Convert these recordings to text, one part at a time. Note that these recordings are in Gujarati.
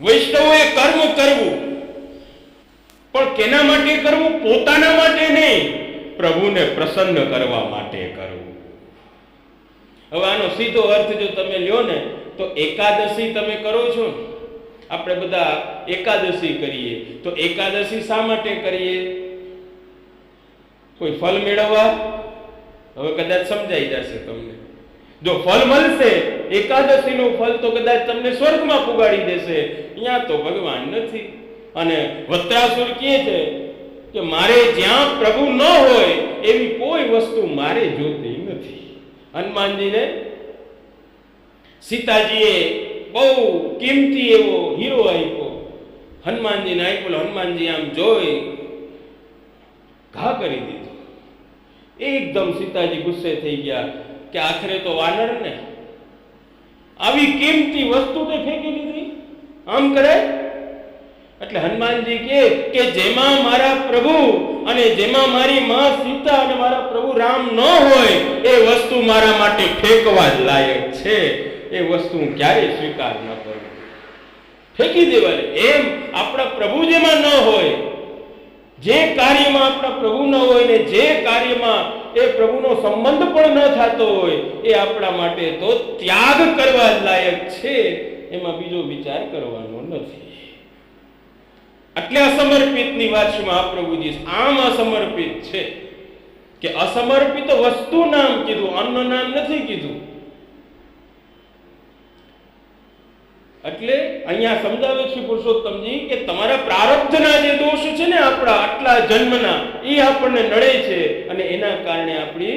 વૈષ્ણવોએ કર્મ કરવું. પણ કેના માટે કરવું? પોતાના માટે નહીં. પ્રભુને પ્રસન્ન કરવા માટે કરવું. હવે આનો સીધો અર્થ જો તમે લ્યો ને, તો એકાદશી તમે કરો છો આપણે બધા એકાદશી કરીએ. તો એકાદશી શા માટે કરીએ? કોઈ ફળ મેળવવા? હવે કદાચ સમજાઈ જશે તમને. જો ફળ મળશે, એકાદશીનું ફળ તો કદાચ તમને સ્વર્ગમાં પુગાડી દેશે. અહીંયા તો ભગવાન નથી. અને વત્રાસુર કહે છે કે મારે જ્યાં પ્રભુ ન હોય, એવી કોઈ વસ્તુ મારે જોતી નથી. હનુમાનજીને સીતાજીએ બહુ કિંમતી એવો હીરો આપ્યો. હનુમાનજીને આપ્યો હનુમાનજી આમ જોઈ ઘા કરી દીધો. એકદમ સીતાજી ગુસ્સે થઈ ગયા. કે આખરે તો વાનર ને આવી કિંમતી વસ્તુ તે ફેંકી દીધી. આમ કરે? એટલે હનુમાનજી કે કે જેમાં મારા પ્રભુ અને જેમાં મારી માં સીતા અને મારા પ્રભુ રામ ન હોય, એ વસ્તુ મારા માટે ફેંકવા લાયક છે. એ વસ્તુ હું ક્યારેય સ્વીકાર ન કરું. ફેંકી દેવાય એમ આપણા પ્રભુ જેમાં ન હોય, જે કાર્યમાં આપણા પ્રભુ ન હોય ને જે કાર્યમાં એ પ્રભુનો સંબંધ પણ ન થતો હોય, એ આપણા માટે તો ત્યાગ કરવા લાયક છે. એમાં બીજો વિચાર કરવાનો નથી. એટલે અસમર્પિતની વાત મહાપ્રભુજી આમ અસમર્પિત છે કે અસમર્પિત વસ્તુ નામ કીધું, અન્ન નામ નથી કીધું. એટલે અહીંયા સમજાવે છે પુરુષોત્તમજી કે તમારા પ્રારબ્ધના જે દોષ છે ને આપણા આટલા જન્મના, એ આપણને નડે છે. અને એના કારણે આપણી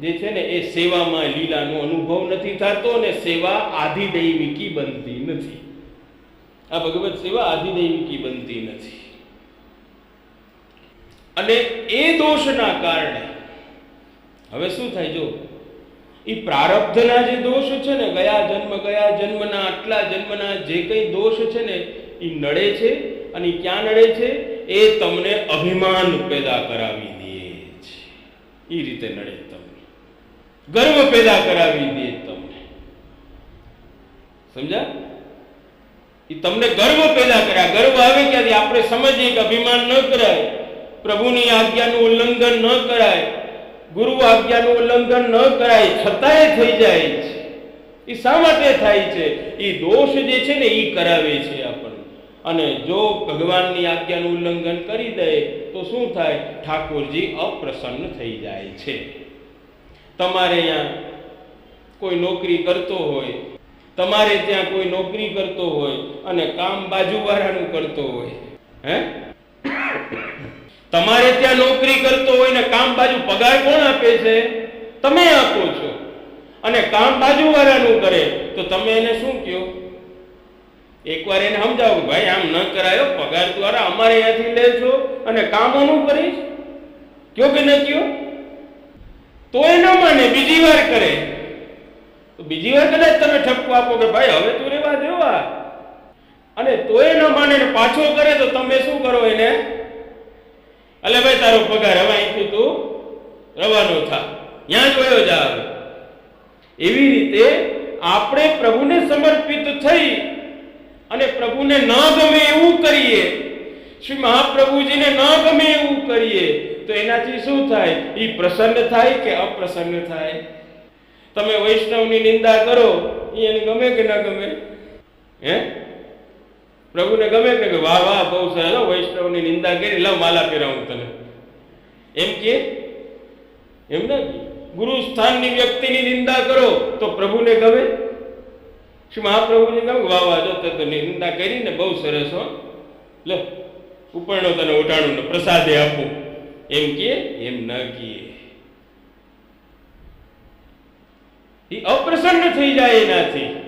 જે છે ને, એ સેવામાં લીલાનો અનુભવ નથી થતો અને સેવા આધિદૈવિકી બનતી નથી. આ ભગવત સેવા આધિદૈવિકી બનતી નથી. અને એ દોષના કારણે, હવે શું થાય જો એ પ્રારબ્ધના જે દોષ છે ને, ગયા જન્મ, ગયા જન્મના, આટલા જન્મના જે કંઈ દોષ છે ને, એ નડે છે અને ક્યાં નડે છે? એ તમને અભિમાન પેદા કરાવી દે છે. એ રીતે નડે તમને. ગર્વ પેદા કરાવી દે તમને. સમજા એ તમને ગર્વ પેદા કર્યા. ગર્વ આવે ક્યાંથી? આપણે સમજીએ કે અભિમાન ન કરાય. પ્રભુની આજ્ઞાનું ઉલ્લંઘન ન કરાય. ગુરુ આજ્ઞાનું ઉલ્લંઘન ન કરાય, છતાંય થઈ જાય છે. એ શા માટે થાય છે? એ દોષ જે છે ને એ કરાવે છે આપણને. અને જો ભગવાનની આજ્ઞાનું ઉલ્લંઘન કરી દે, તો શું થાય? ઠાકોરજી અપ્રસન્ન થઈ જાય છે. તમારે અહીંયા કોઈ નોકરી કરતો હોય, તમારે ત્યાં કોઈ નોકરી કરતો હોય અને કામ બાજુવાળાનું કરતો હોય, હે? તમારે ત્યાં નોકરી કરતો હોય ને કામ બાજુ પગાર કોણ આપે છે? તમે આપો છો. અને કામ બાજુવાળાનું કરે, તો તમે એને શું કહો? એકવાર એને સમજાવું, ભાઈ, આમ ન કરાયો, પગાર દ્વારા અમારે અહીંયાથી લે છો અને કામ આનું કરીશ? કયો કે ન કયો? તો એ ન માને, બીજી વાર કરે. તો બીજી વાર કદાચ તમે ઠપકો આપો કે, ભાઈ, હવે તું રેવા દેવા. અને તોય ન માને પાછો કરે, તો તમે શું કરો એને? અલે ભાઈ, તારો પગાર હવે અહીંથી તું રવાનો થા. ત્યાં જ વયો જા એવી રીતે આપણે પ્રભુને સમર્પિત થઈ અને પ્રભુને ન ગમે એવું કરીએ. શ્રી મહાપ્રભુજીને ન ગમે એવું કરીએ, તો એનાથી શું થાય? એ પ્રસન્ન થાય કે અપ્રસન્ન થાય? તમે વૈષ્ણવની નિંદા કરો એને ગમે કે ન ગમે? હે? પ્રભુને ગમે કે? વાહ વાહ, બહુ સહેલો વૈષ્ણવની નિંદા કરી લવ માલા પહેરાવું તને. એમ કે? એમ ને ગુરુ સ્થાનની વ્યક્તિની નિંદા કરો તો પ્રભુને ગમે. શ્રી મહાપ્રભુને ગમે વાહ વાહ, જો તે તો નિંદા કરીને બહુ સરસ, હો. લે, ઉપરનો તને ઉઠાણું ને પ્રસાદે આપું. એમ કે? એમ ન કીએ એ અપ્રસન્ન થઈ જાય એનાથી.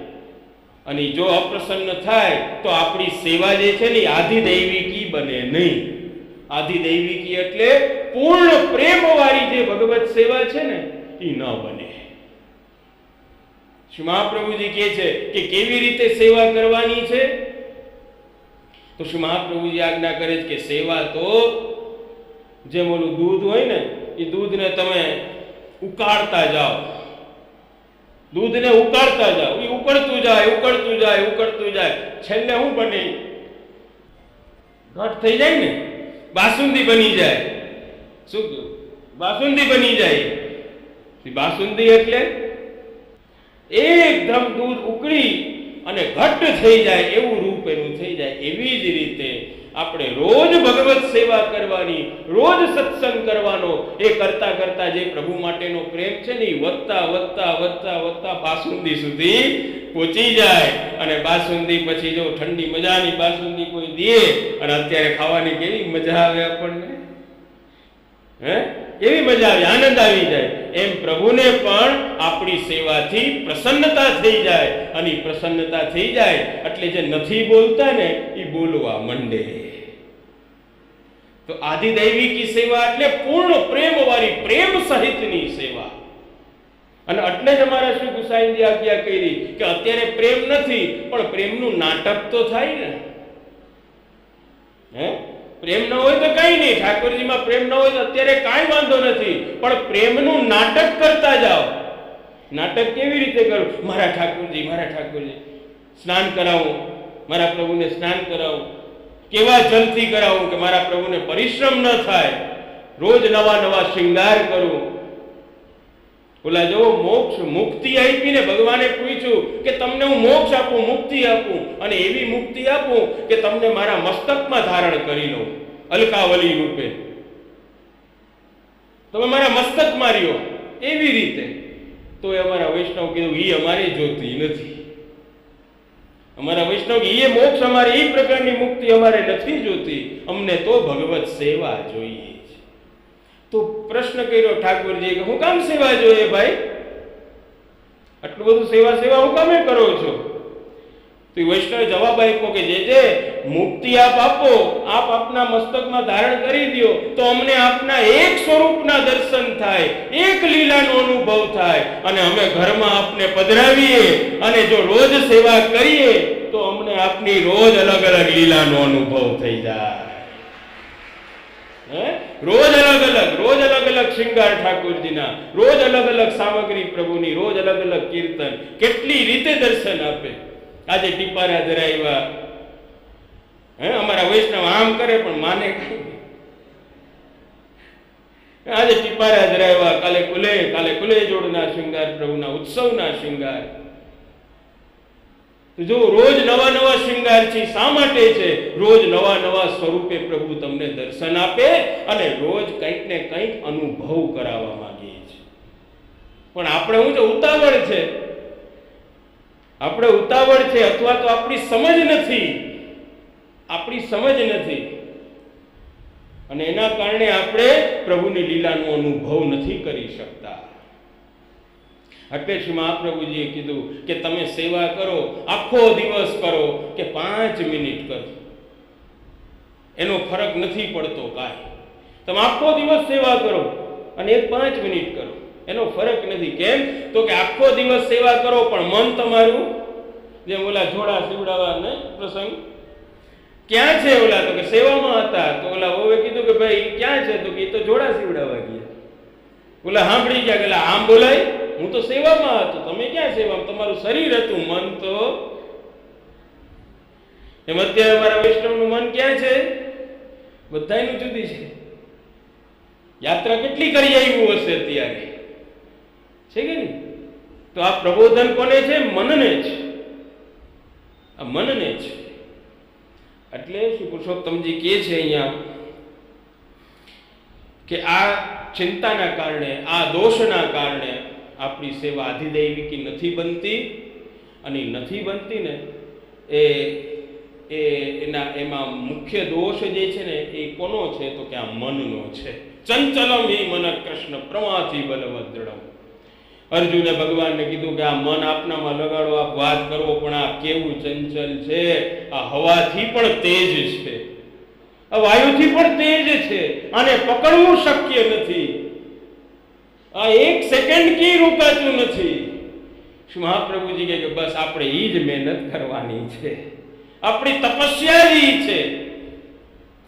અને જો અપ્રસન્ન થાય, તો આપણી સેવા જે છે ને આધિદૈવિકી બને નહીં. આધિદૈવિકી એટલે પૂર્ણ પ્રેમવાળી જે ભગવત સેવા છે ને, એ ન બને. શ્રી મહાપ્રભુજી કહે છે કે કેવી રીતે સેવા કરવાની છે? તો શ્રી મહાપ્રભુજી આજ્ઞા કરે છે કે સેવા તો જેમ ઓલું દૂધ હોય ને, એ દૂધને તમે ઉકાળતા જાઓ. દૂધને ઉકાળતા જાઓ. એ ઉકળતું જાય ઉકળતું જાય ઉકળતું જાય. છેલ્લે શું બને? ઘટ થઈ જાય ને? બાસુંદી બની જાય. શું બાસુંદી બની જાય. બાસુંદી એટલે? એકદમ દૂધ ઉકળી અને ઘટ્ટ થઈ જાય એવું રૂપ એનું થઈ જાય. એવી જ રીતે આપણે રોજ ભગવત સેવા કરવાની, રોજ સત્સંગ કરવાનો, એ કરતા કરતા જે પ્રભુ માટેનો પ્રેમ છે ને વધતા વધતા વધતા વધતા બાસુંદી સુધી પહોંચી જાય. અને બાસુંદી પછી જો ઠંડી મજાની બાસુંદી કોઈ દે, અને અત્યારે ખાવાની કેવી મજા આવે આપણને? હે? એવી મજા આવે? આનંદ આવી જાય. એમ પ્રભુને પણ આપણી સેવાથી પ્રસન્નતા થઈ જાય. અને પ્રસન્નતા થઈ જાય એટલે જે નથી બોલતા ને, એ બોલવા મંડે. તો આધિદૈવિકી સેવા એટલે પૂર્ણ પ્રેમ વાળી પ્રેમ સહિતની સેવા. અને એટલે જ અમારા શ્રી ગુસાઈજી આજ્ઞા કરી કે અત્યારે પ્રેમ નથી, પણ પ્રેમનું નાટક તો થાય ને. હે? પ્રેમ ન હોય તો કઈ નહીં. ઠાકોરજીમાં પ્રેમ ન હોય તો અત્યારે કાંઈ વાંધો નથી. પણ પ્રેમનું નાટક કરતા જાઓ. નાટક કેવી રીતે કરું? મારા ઠાકોરજી મારા ઠાકોરજી, સ્નાન કરાવું. મારા પ્રભુને સ્નાન કરાવું. કેવા જલથી કરાવું કે મારા પ્રભુને પરિશ્રમ ન થાય? રોજ નવા નવા શિંગાર કરું. ઓલા જો મોક્ષ મુક્તિ આપીને ભગવાને પૂછ્યું કે તમને હું મોક્ષ આપું, મુક્તિ આપું? અને એવી મુક્તિ આપું કે તમને મારા મસ્તકમાં ધારણ કરી લઉં, અલકાવલી રૂપે. તમે મારા મસ્તક માર્યો એવી રીતે. તો એ અમારા વૈષ્ણવ કીધું એ અમારે જોતી નથી. અમારા વૈષ્ણવ એ મોક્ષ અમારે એ પ્રકારની મુક્તિ અમારે નથી જોતી. અમને તો ભગવત સેવા જોઈએ છે. તો પ્રશ્ન કર્યો ઠાકોરજી કે, હું કામ સેવા જોઈએ ભાઈ? આટલું બધું સેવા સેવા હું કામે કરો છો? તો વૈષ્ણવે જવાબ આપ્યો કે, જે જે મુક્તિ આપ આપો, આપ આપના મસ્તકમાં ધારણ કરી દો તો અમને આપના એક સ્વરૂપના દર્શન થાય, એક લીલાનો અનુભવ થાય, અને અમે ઘરમાં આપને પધરાવીએ, અને જો રોજ સેવા કરીએ, તો અમને આપની રોજ અલગ અલગ લીલાનો અનુભવ થઈ જાય. રોજ અલગ અલગ, રોજ અલગ અલગ શિંગાર ઠાકોરજીના, રોજ અલગ અલગ સામગ્રી પ્રભુની, રોજ અલગ અલગ કીર્તન, કેટલી રીતે દર્શન આપે? આજે ટીપારા ધરાવ્યા હે, અમારા વૈષ્ણવ આમ કરે પણ માને આજે ટીપારા રહેવા કાલે કુલે કાલે કુલે જોડના શૃંગાર, પ્રભુના ઉત્સવના શૃંગાર. જો રોજ નવા નવા શૃંગાર છે, શા માટે છે? રોજ નવા નવા સ્વરૂપે પ્રભુ તમને દર્શન આપે અને રોજ કંઈક ને કંઈક અનુભવ કરાવવા માંગીએ છીએ પણ આપણે હું છે ઉતાવળ છે. આપણે ઉતાવળ છે, અથવા તો આપણી સમજ નથી. આપણી સમજ નથી. અને એના કારણે આપણે પ્રભુની લીલાનો અનુભવ નથી કરી શકતા. એટલે શ્રી મહાપ્રભુજીએ કીધું કે તમે સેવા કરો, આખો દિવસ કરો, કે પાંચ મિનિટ કરો. એનો ફરક નથી પડતો કાંઈ. તમે આખો દિવસ સેવા કરો અને એક પાંચ મિનિટ કરો. એનો ફરક નથી. કેમ? તો કે આખો દિવસ સેવા કરો, પણ મન તમારું, જેમ ઓલા જોડા સીવડાવવા ને પ્રસંગ ક્યાં છે ઓલા તો કે સેવામાં હતા? તો ઓલા ઓવે કીધું કે ભાઈ, ક્યાં છે? તો કે તો જોડા સીવડાવવા ગયા. ઓલા સાંભળી ગયા કે આમ બોલાય? હું તો સેવામાં હતો. તમે ક્યાં સેવામાં? તમારું શરીર હતું, મન તો. એમ અત્યારે અમારા વૈષ્ણવનું મન ક્યાં છે? બધાયનું જુદી છે. યાત્રા કેટલી કરી આવ્યું હશે અત્યારે? છે કે નહીં? તો આ પ્રબોધન કોને છે? મનને જ. આ મનને છે એટલે શ્રી પુરુષોત્તમજી કહે છે અહીંયા કે આ ચિંતાના કારણે, આ દોષના કારણે આપણી સેવા અધિદૈવિકી નથી બનતી અને નથી બનતી ને એ એ એના એમાં મુખ્ય દોષ જે છે ને એ કોનો છે? તો કે આ મનનો છે. ચંચલમ હિ મન કૃષ્ણ પ્રમાથી બલવદ્રણમ અર્જુને ભગવાનને કીધું કે આ મન આપનામાં લગાડો, આપ વાત કરવો પણ આ કેવું ચંચલ છે? આ હવાથી પણ તેજ છે. આ વાયુથી પણ તેજ છે. આને પકડવું શક્ય નથી. આ એક સેકન્ડ કી રોકાતું નથી. શું મહાપ્રભુજી કે બસ આપણે એ જ મહેનત કરવાની છે. આપણી તપસ્યા જ છે.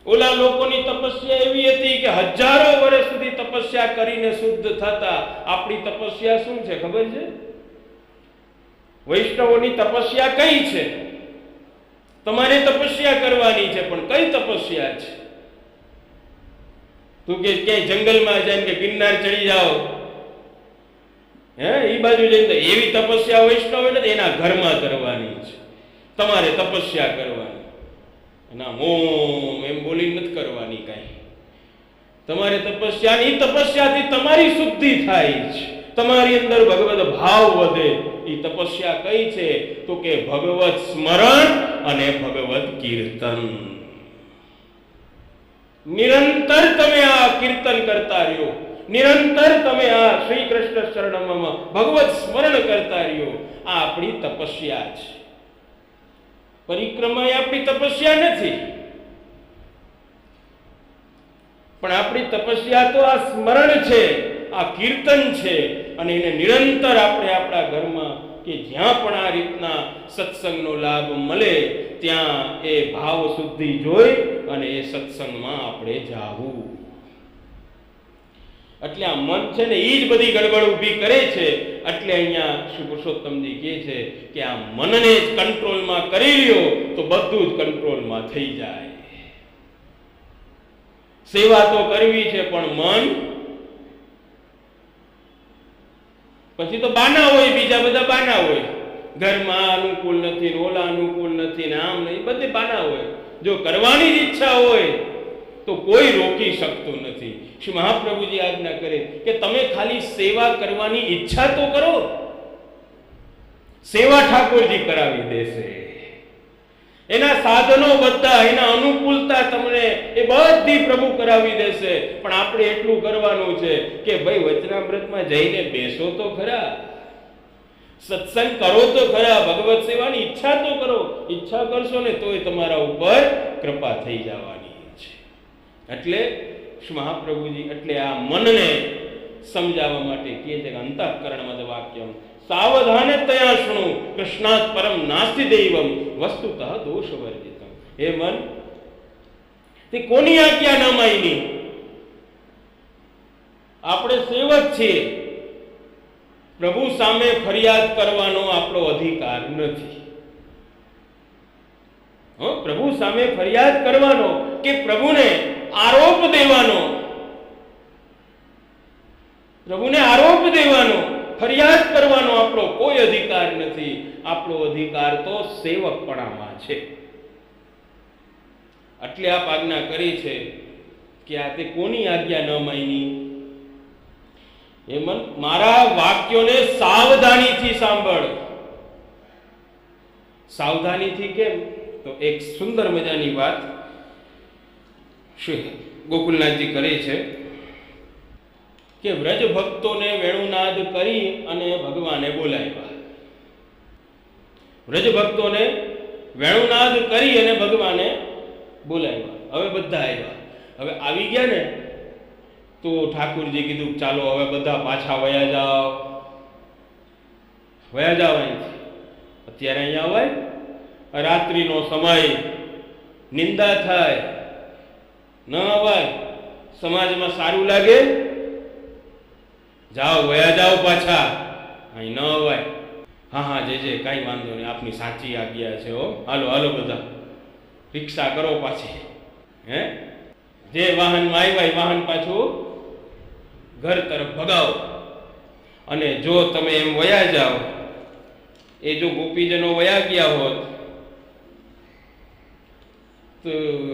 ઓલા લોકોની તપસ્યા એવી હતી કે હજારો વર્ષ સુધી તપસ્યા કરીને શુદ્ધ થતા. આપણી તપસ્યા શું છે ખબર છે? વૈષ્ણવોની તપસ્યા કઈ છે? તમારે તપસ્યા કરવાની છે, પણ કઈ તપસ્યા છે? તું કે ક્યાંય જંગલમાં જાય કે ગિરનાર ચડી જાઓ. હે એ બાજુ જઈને એવી તપસ્યા વૈષ્ણવ એટલે એના ઘરમાં કરવાની છે. તમારે તપસ્યા કરવાની. ના ઓમ એમ બોલી નથી કરવાની કાંઈ. તમારે તપસ્યાની તપસ્યાથી તમારી શુદ્ધિ થાય છે તમારી અંદર ભગવત ભાવ વધે. એ તપસ્યા કઈ છે? તો કે ભગવત સ્મરણ અને ભગવત કીર્તન. નિરંતર તમે આ કીર્તન કરતા રહ્યો. નિરંતર તમે આ શ્રી કૃષ્ણ શરણમાં ભગવત સ્મરણ કરતા રહ્યો. આ આપણી તપસ્યા છે પરિક્રમા એ આપણી તપસ્યા નથી. પણ આપણી તપસ્યા તો આ સ્મરણ છે, આ કીર્તન છે, અને એને નિરંતર આપણે આપણા ઘરમાં કે જ્યાં પણ આ રીતના સત્સંગનો લાભ મળે, ત્યાં એ ભાવ શુદ્ધિ જોઈ અને એ સત્સંગમાં આપણે જાવું. એટલે આ મન છે ને એ જ બધી ગડબડ ઊભી કરે છે. એટલે અહીંયા શ્રી પુરુષોત્તમજી કહે છે કે આ મનને જ કંટ્રોલમાં કરી લ્યો તો બધું જ કંટ્રોલમાં થઈ જાય. સેવા તો કરવી છે પણ મન પછી તો બાના હોય, બીજા બધા બાના હોય. ઘરમાં અનુકૂળ નથી ઓલા અનુકૂળ નથી ને આમ નહીં બધે બાના હોય. જો કરવાની જ ઈચ્છા હોય તો કોઈ રોકી શકતો નથી. શ્રી મહાપ્રભુજી આજ્ઞા કરે કે તમે ખાલી સેવા કરવાની ઈચ્છા તો કરો. સેવા ઠાકોરજી કરાવી દેશે. એના સાધનો બધા, એના અનુકૂળતા તમને એ બધી પ્રભુ કરાવી દેશે. પણ આપણે એટલું કરવાનું છે કે ભાઈ વચનામૃતમાં જઈને બેસો તો ખરા. સત્સંગ કરો તો ખરા, ભગવત સેવાની ઈચ્છા તો કરો. ઈચ્છા કરશો ને તોય તમારા ઉપર કૃપા થઈ જવાની. એટલે મહાપ્રભુજી, એટલે આ મનને સમજાવવા માટે કહે છે કે જ વાક્યમ, સાવધાને તયા શૃણુ કૃષ્ણાત પરમ નાસ્તિ દૈવમ, વસ્તુતઃ દોષ વર્જિતમ હે મન, તે કોની આજ્ઞા ન માયની? આપણે સેવક છીએ. પ્રભુ સામે ફરિયાદ કરવાનો આપણો અધિકાર નથી. પ્રભુ સામે ફરિયાદ કરવાનો કે પ્રભુને આરોપ દેવાનો. પ્રભુને આરોપ દેવાનો. ફરિયાદ કરવાનો આપણો કોઈ અધિકાર નથી. આપણો અધિકાર તો સેવકપણામાં છે. એટલે આપ આજ્ઞા કરી છે કે આ તે કોની આજ્ઞા ન માની? હેમંત, મારા વાક્યોને સાવધાનીથી સાંભળ. સાવધાનીથી કેમ? તો એક સુંદર મજાની વાત શ્રી ગોકુલનાથજી કરે છે કે વ્રજ ભક્તોને વેણુનાદ કરી અને ભગવાને બોલાવ્યા. વ્રજ ભક્તોને વેણુનાદ કરી અને ભગવાને બોલાવ્યા. હવે બધા આવ્યા. હવે આવી ગયા ને તો ઠાકુરજી કીધું ચાલો હવે બધા પાછા વયા જાઓ. વયા જાઓ અત્યારે અહીંયા હોય. રાત્રિનો સમય. નિંદા થાય. ન અવાય સમાજમાં સારું લાગે? જાઓ, વયા જાઓ પાછા. અહીં ન અવાય હા હા જે જે કાંઈ વાંધો નહીં, આપની સાચી આજ્ઞા છે, હો. હાલો હાલો બધા. રિક્ષા કરો પાછી. હે? જે વાહનમાં આવ્યા વાહન પાછું ઘર તરફ ભગાવો. અને જો તમે એમ વયા જાઓ, એ જો ગોપીજનો વયા ગયા હોત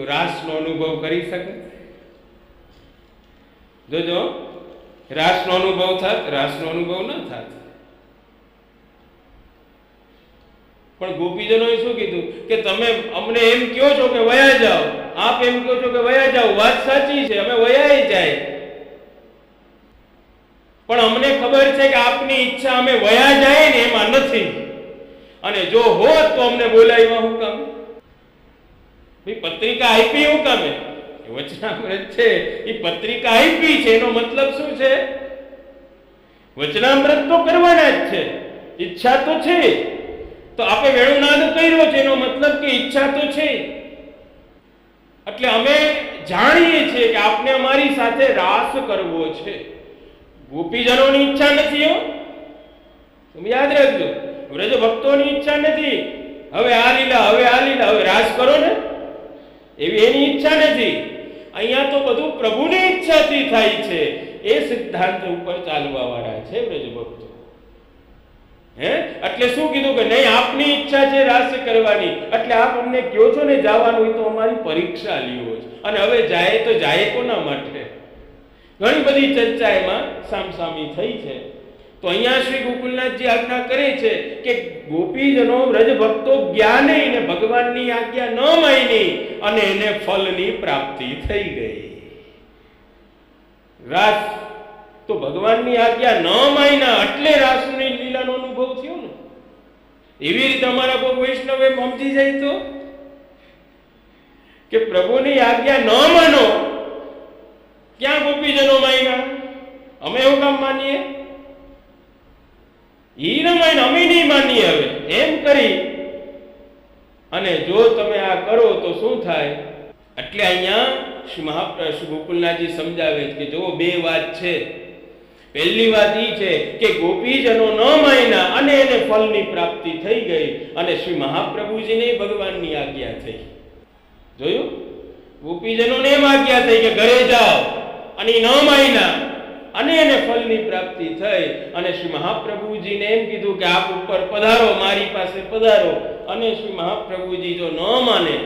રાસનો અનુભવ કરી શકે? જોજો રાસનો અનુભવ થાત, રાસનો અનુભવ ન થાત. પણ ગોપીજનોએ શું કીધું? કે તમે અમને એમ કહો છો કે વયા જાઓ. આપ એમ કહો છો કે વયા જાઓ. વાત સાચી છે, અમે વયાય જાય. પણ અમને ખબર છે કે આપની ઈચ્છા અમે વયા જાય ને એમાં નથી. અને જો હોત તો અમને બોલાવ્યા હું કામ? ભાઈ પત્રિકા આપી એવું કામે? એ વચનામૃત છે. એ પત્રિકા આપી છે. એનો મતલબ શું છે? વચનામૃત તો કરવાના જ છે. ઈચ્છા તો છે. તો આપણે વેણુનાદ કર્યો છે. એનો મતલબ કે ઈચ્છા તો છે. એટલે અમે જાણીએ છીએ કે આપને અમારી સાથે રાસ કરવો છે. ગોપીજનોની ઈચ્છા નથી હો. તમે યાદ રાખજો. વ્રજ ભક્તોની ઈચ્છા નથી. હવે આ લીલા, હવે આ લીલા, હવે રાસ કરો ને. એવી એની ઈચ્છા નથી. અહીંયા તો બધું પ્રભુની ઈચ્છાથી થાય છે. એ સિદ્ધાંત ઉપર ચાલવા વાળા છે બ્રજભક્તો. હે? એટલે શું કીધું કે નહીં, આપની ઈચ્છા છે રાસ કરવાની. એટલે આપ અમને કહો છો ને જવાનું હોય તો અમારી પરીક્ષા લ્યો છે અને હવે જાય તો જાય કોના માટે? ઘણી બધી ચર્ચા એમાં સામસામી થઈ છે. તો અહીંયા શ્રી ગોકુલનાથજી આજ્ઞા કરે છે કે ગોપીજનો વ્રજ ભક્તો ગયા નહીં ને ભગવાનની આજ્ઞા ન માની. અને એને ફલની પ્રાપ્તિ થઈ ગઈ. રાસ તો ભગવાનની આજ્ઞા ન માયના એટલે રાસની લીલાનો અનુભવ થયો ને. એવી રીતે અમારા કોઈ વૈષ્ણવ એમ જાય તો કે પ્રભુની આજ્ઞા ન માનો, ક્યાં ગોપીજનો માયના? અમે એવું કામ માનીએ? ઈ ન માને અમે નહીં માનીએ હવે. એમ કરી અને જો તમે આ કરો તો શું થાય? એટલે અહીંયા શ્રી મહા શ્રી ગોકુલનાથજી સમજાવે છે કે જો બે વાત છે. પહેલી વાત એ છે કે ગોપીજનો ન માયના અને એને ફલની પ્રાપ્તિ થઈ ગઈ અને શ્રી મહાપ્રભુજીને ભગવાનની આજ્ઞા થઈ. જોયું? ગોપીજનોને એમ આજ્ઞા થઈ કે ઘરે જાઓ અને ન માયના અને એને ફલની પ્રાપ્તિ થઈ અને શ્રી મહાપ્રભુજીને એમ કીધું કે આપ ઉપર પધારો, મારી પાસે પધારો. અને શ્રી મહાપ્રભુજી જો ન માને,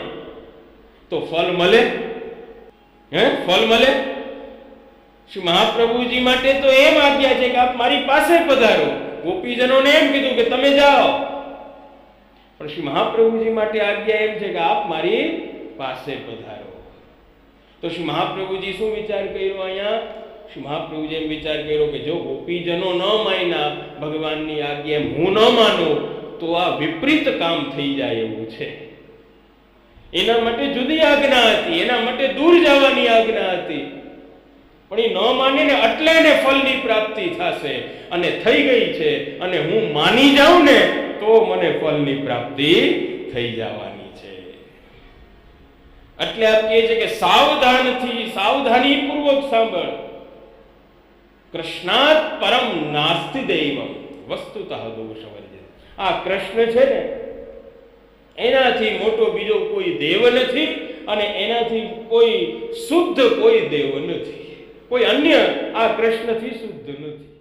તો ફલ મળે? હે? ફલ મળે? શ્રી મહાપ્રભુજી માટે તો એમ આજ્ઞા છે કે આપ મારી પાસે પધારો. ગોપીજનોને એમ કીધું કે તમે જાઓ. પણ શ્રી મહાપ્રભુજી માટે આજ્ઞા એમ છે કે આપ મારી પાસે પધારો. તો શ્રી મહાપ્રભુજી શું વિચાર કર્યો અહીંયા? શ્રી મહાપ્રભુજી એમ વિચાર કર્યો કે જો ગોપીજનો ન માયના, ભગવાનની આજ્ઞા એમ હું ન માનું તો આ વિપરીત કામ થઈ જાય એવું છે. એના માટે જુદી આજ્ઞા હતી, એના માટે દૂર જવાની આજ્ઞા હતી. પણ એ ન માનીને એટલે એને ફલની પ્રાપ્તિ થશે અને થઈ ગઈ છે અને હું માની જાઉં ને તો મને ફલની પ્રાપ્તિ થઈ જવાની છે. એટલે આપ કહે છે કે સાવધાનથી, સાવધાની પૂર્વક સાંભળ. કૃષ્ણાત પરમ નાસ્તિ દૈવમ વસ્તુતઃ દોષ વર્જિત આ કૃષ્ણ છે ને, એનાથી મોટો બીજો કોઈ દેવ નથી અને એનાથી કોઈ શુદ્ધ કોઈ દેવ નથી. કોઈ અન્ય આ કૃષ્ણથી શુદ્ધ નથી.